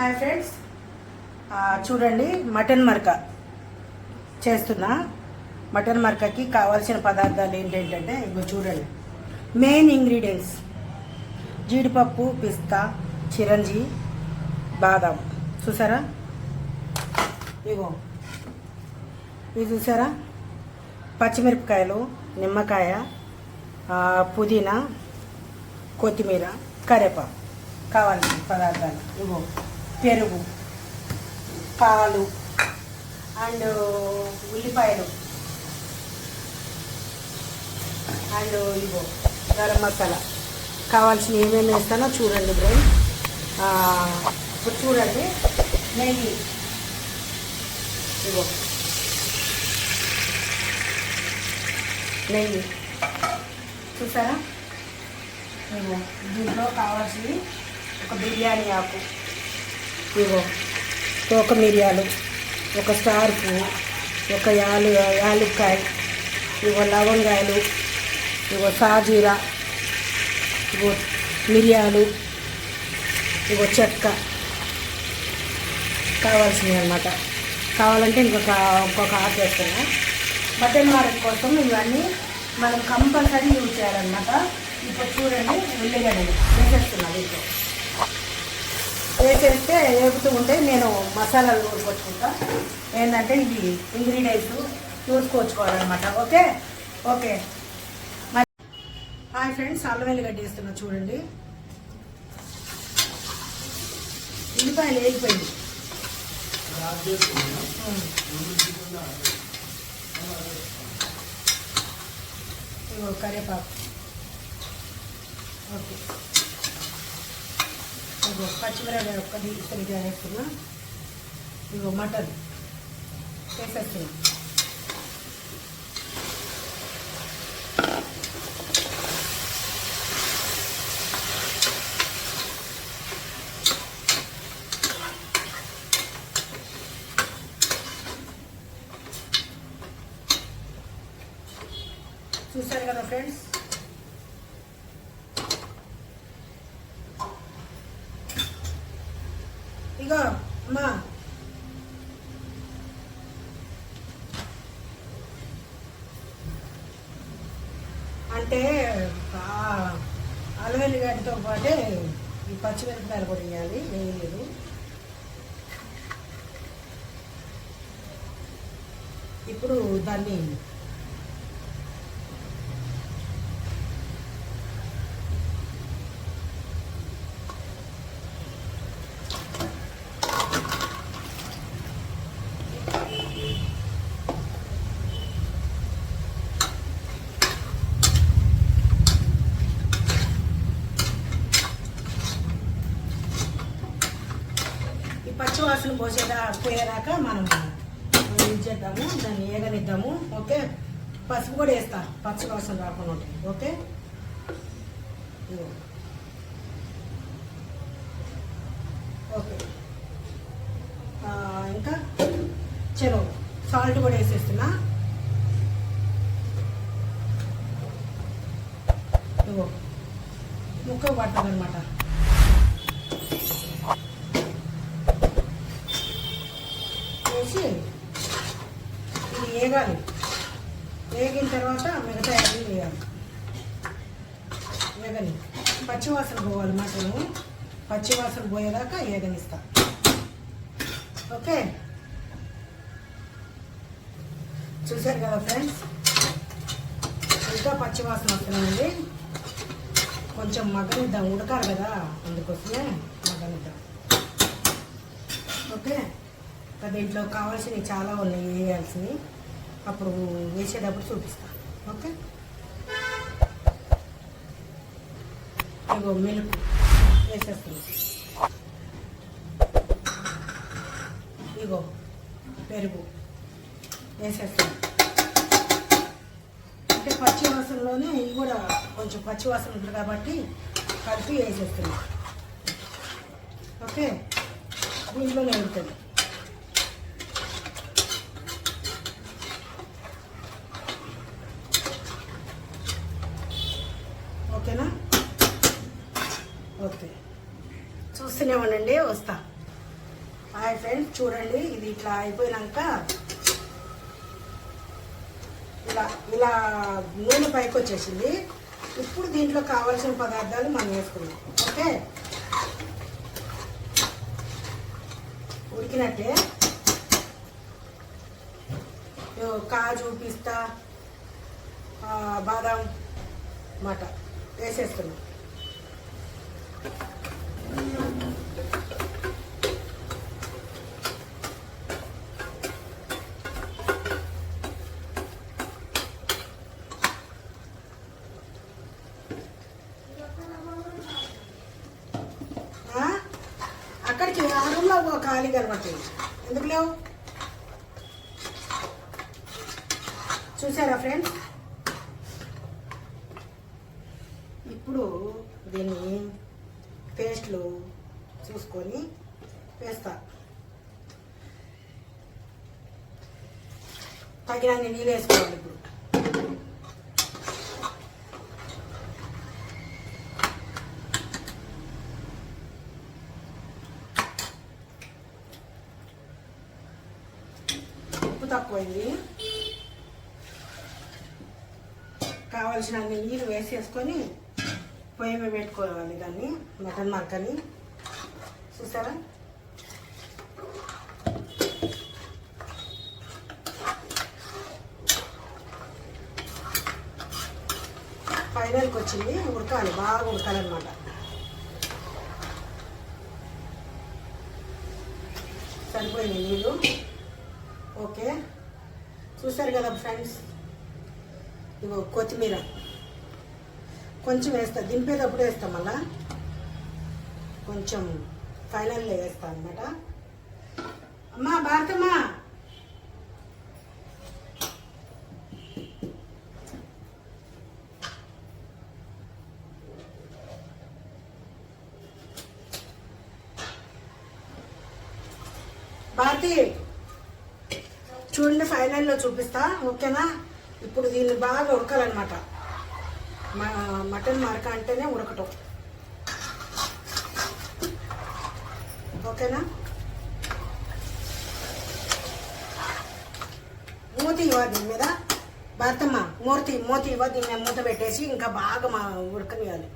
Hi friends. చూడండి mutton మరక చేస్తున్నా. మటన్ మరకకి కావాల్సిన పదార్థాలు ఏంటంటే ఇగో చూడండి. మెయిన్ ఇంగ్రీడియంట్స్ జీడిపప్పు పిస్తా చిరంజి బాదం. చూసారా? ఇగో ఇది చూసారా? పచ్చిమిరపకాయలు నిమ్మకాయ పుదీనా కొత్తిమీర కరివేపాకు కావాలి పదార్థాలు. ఇగో పెరుగు పాలు అండ్ ఉల్లిపాయలు అండ్ ఇగో గరం మసాలా. కావాల్సిన ఏమేమి వేస్తానో చూడండి బ్రో. ఇప్పుడు చూడండి. నెయ్యి. ఇగో నెయ్యి. చూసారా? ఇగో దీంట్లో కావాల్సింది ఒక బిర్యానీ ఆకు. ఇగో తోక మిరియాలు ఒక స్టార్ పువ్వు ఒక యాలు యాలుక్కాయ ఇగో లవంగాయలు ఇగో సాజీరా ఇగో మిరియాలు ఇగో చెక్క కావాల్సినవి అనమాట కావాలంటే ఇంకొక ఇంకొక ఆర్డర్ వేస్తున్నా మటన్ మార్క్ కోసం ఇవన్నీ మనం కంపల్సరీ యూజ్ చేయాలన్నమాట. ఇప్పుడు చూడండి ఉల్లిగడ్డలు వేసేస్తున్నా ఇంట్లో వేసేస్తే వేపుతూ ఉంటే నేను మసాలాలు నూరుకొచ్చుకుంటా ఏంటంటే ఇవి ఇంగ్రీడియంట్స్ చూసుకొచ్చుకోవాలన్నమాట ఓకే? ఓకే. హాయ్ ఫ్రెండ్స్ అల్లం వెల్లిగడ్డ వేస్తున్నా చూడండి. ఉల్లిపాయలు వేగిపోయింది. ఉమ్. ఇగో కరివేపాకు ఓకే ఇగో పచ్చిమిరపకాయ ఒక్కటి సరిగ్గా వేస్తున్నా ఇగో మటన్ వేసేస్తున్నా చూసారు కదా ఫ్రెండ్స్ ఇగో అమ్మా అంటే అలవెల్లి అలవెల్లిగడ్డతో పాటే ఈ పచ్చిమిరపకాయలు కూడా వేయాలి. వేయలేదు. ఇప్పుడు దాన్ని పచ్చివాసన పచ్చి వాసన పోసేదా పోయేదాకా మనం ఇచ్చేద్దాము దాన్ని ఏగనిద్దాము ఓకే? పసుపు కూడా వేస్తా పచ్చి వాసన రాకుండా ఉంటుంది ఓకే? ఓకే. ఇంకా చెరువు సాల్ట్ కూడా వేసేస్తున్నా. ముక్క పడుతుంది అనమాట వేగాలి. వేగిన తర్వాత మిగతా అన్నీ వేయాలి. వేగని. పచ్చివాసన పోవాలి మటను పచ్చివాసన పోయేదాకా వేగనిస్తా. ఓకే? చూశారు కదా ఫ్రెండ్స్? ఇంకా పచ్చివాసన వస్తున్నాయండి. కొంచెం మగ్గనిద్దాం. ఉడకాలి కదా అందుకోసమే మగ్గనిద్దాం. ఓకే? దీంట్లో కావాల్సినవి చాలా ఉన్నాయి వేయాల్సినవి. అప్పుడు వేసేటప్పుడు చూపిస్తాను ఓకే? ఇగో మిల్క్ వేసేస్తున్నాం. ఇగో పెరుగు వేసేస్తుంది అంటే పచ్చి వాసనలోనే ఇవి కూడా కొంచెం పచ్చి వాసన ఉంటుంది కాబట్టి కలిపి వేసేస్తుంది ఓకే? దీంట్లోనే ఉంటుంది ఓకేనా ఓకే చూస్తూనే ఉండండి వస్తా. హాయ్ ఫ్రెండ్స్ చూడండి ఇది ఇట్లా అయిపోయినాక ఇలా ఇలా నూనె పైకి వచ్చేసింది. ఇప్పుడు దీంట్లో కావాల్సిన పదార్థాలు మనం వేసుకుందాం. ఓకే? ఉడికినట్టే. కాజు పిస్తా బాదం బాదాం మాట వేసేస్తున్నాం ఆ? అక్కడికి ఆ రూమ్లో ఒక ఖాళీ కనబడుతుంది ఎందుకు లేవు? చూసారా ఫ్రెండ్స్ ఇప్పుడు దీన్ని పేస్ట్లు చూసుకొని వేస్తా. తగినన్ని నీళ్ళు వేసుకోవాలి ఇప్పుడు. ఉప్పు తక్కువైంది కావాల్సిన అన్ని నీళ్ళు వేసేసుకొని పొయ్యి మీద పెట్టుకోవాలి దాన్ని మటన్ మక్కని. చూసారా? ఫైనల్కి వచ్చింది. ఉడకాలి బాగా ఉడకాలన్నమాట. సరిపోయింది నీళ్ళు. ఓకే. చూసారు కదా ఫ్రెండ్స్? ఇగో కొత్తిమీర. కొంచెం వేస్తా దింపేటప్పుడు వేస్తాం మళ్ళా. కొంచెం ఫైనల్లో వేస్తా అనమాట అమ్మా భారతమ్మా! భారతి! చూడండి ఫైనల్లో చూపిస్తా ఓకేనా? ఇప్పుడు దీన్ని బాగా ఉడకాలన్నమాట. మటన్ మరక అంటేనే ఉడకటం. ఓకేనా? మూతి ఇవ్వ దీని మీద? భర్తమ్మ మూర్తి మూతి ఇవ్వ దీని మీద మూత పెట్టేసి ఇంకా బాగా మా ఉడకనివ్వాలి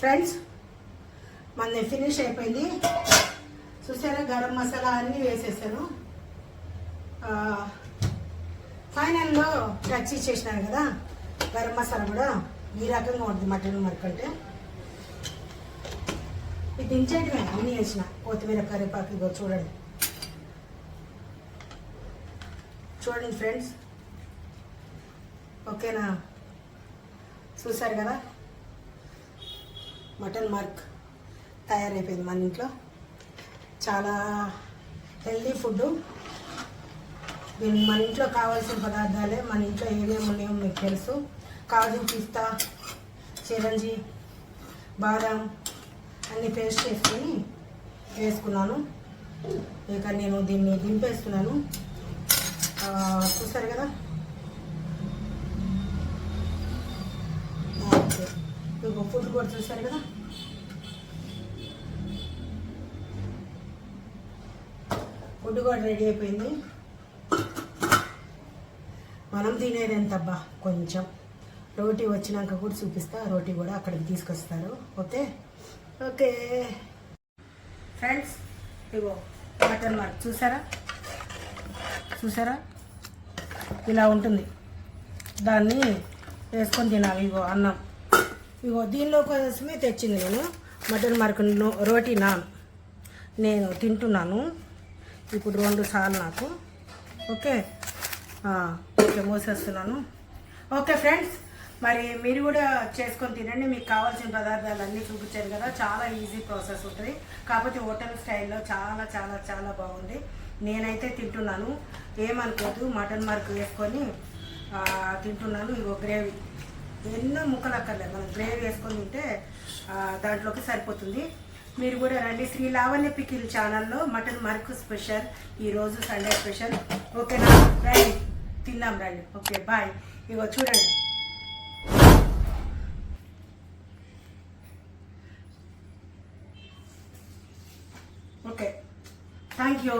ఫ్రెండ్స్ మన ఫినిష్ అయిపోయింది. చూసారా గరం మసాలా అన్నీ వేసేసాను. ఫైనల్లో టచ్ ఇచ్చేసినాను కదా గరం మసాలా కూడా ఈ రకంగా ఉంటుంది మటన్ మరకంటే. ఇది దించేయటమే అన్నీ వేసిన. కొత్తిమీర కరివేపాకు ఇగో చూడండి. చూడండి ఫ్రెండ్స్ ఓకేనా? చూసారు కదా? మటన్ మార్క్ తయారైపోయింది మన ఇంట్లో. చాలా హెల్దీ ఫుడ్ దీన్ని మన ఇంట్లో కావాల్సిన పదార్థాలే మన ఇంట్లో ఏమేమి ఉన్నాయో మీకు తెలుసు. కాజు పిస్తా చిరంజి బాదం అన్నీ పేస్ట్ చేసుకొని వేసుకున్నాను. ఇక నేను దీన్ని దింపేస్తున్నాను. ఆ, చూసారు కదా ఓకే మీకు ఫుడ్ కూడా చూసారు కదా? ఫుడ్ కూడా రెడీ అయిపోయింది. మనం తినేది ఎంతబ్బా? కొంచెం. రోటీ వచ్చినాక కూడా చూపిస్తా. రోటీ కూడా అక్కడికి తీసుకొస్తారు. ఓకే? ఓకే. ఫ్రెండ్స్ ఇగో మటన్ మార్క్. చూసారా? చూసారా? ఇలా ఉంటుంది. దాన్ని వేసుకొని తినాలి. ఇగో అన్నం. ఇగో దీనిలో కోసమే తెచ్చింది నేను. మటన్ మరక రోటీ నాన్. నేను తింటున్నాను. ఇప్పుడు రెండు సార్లు నాకు. ఓకే? ఓకే మోసేస్తున్నాను. Okay friends. మరి మీరు కూడా చేసుకొని తినండి. మీకు కావాల్సిన పదార్థాలు అన్నీ చూపించారు కదా. చాలా ఈజీ ప్రాసెస్ ఉంటుంది. కాకపోతే హోటల్ స్టైల్లో చాలా చాలా చాలా బాగుంది. నేనైతే తింటున్నాను. ఏమనుకోదు మటన్ మార్క్ వేసుకొని తింటున్నాను. ఇగో గ్రేవీ. ఎన్నో ముక్కలు అక్కర్లేదు. మనం గ్రేవీ వేసుకొని తింటే దాంట్లోకి సరిపోతుంది. మీరు కూడా రండి. శ్రీ లావణ్య పికిల్ ఛానల్లో మటన్ మర్క్ స్పెషల్ ఈరోజు సండే స్పెషల్. ఓకేనా? రండి. తిన్నాం రండి. Okay bye. ఇగో చూడండి. ఓకే. Thank you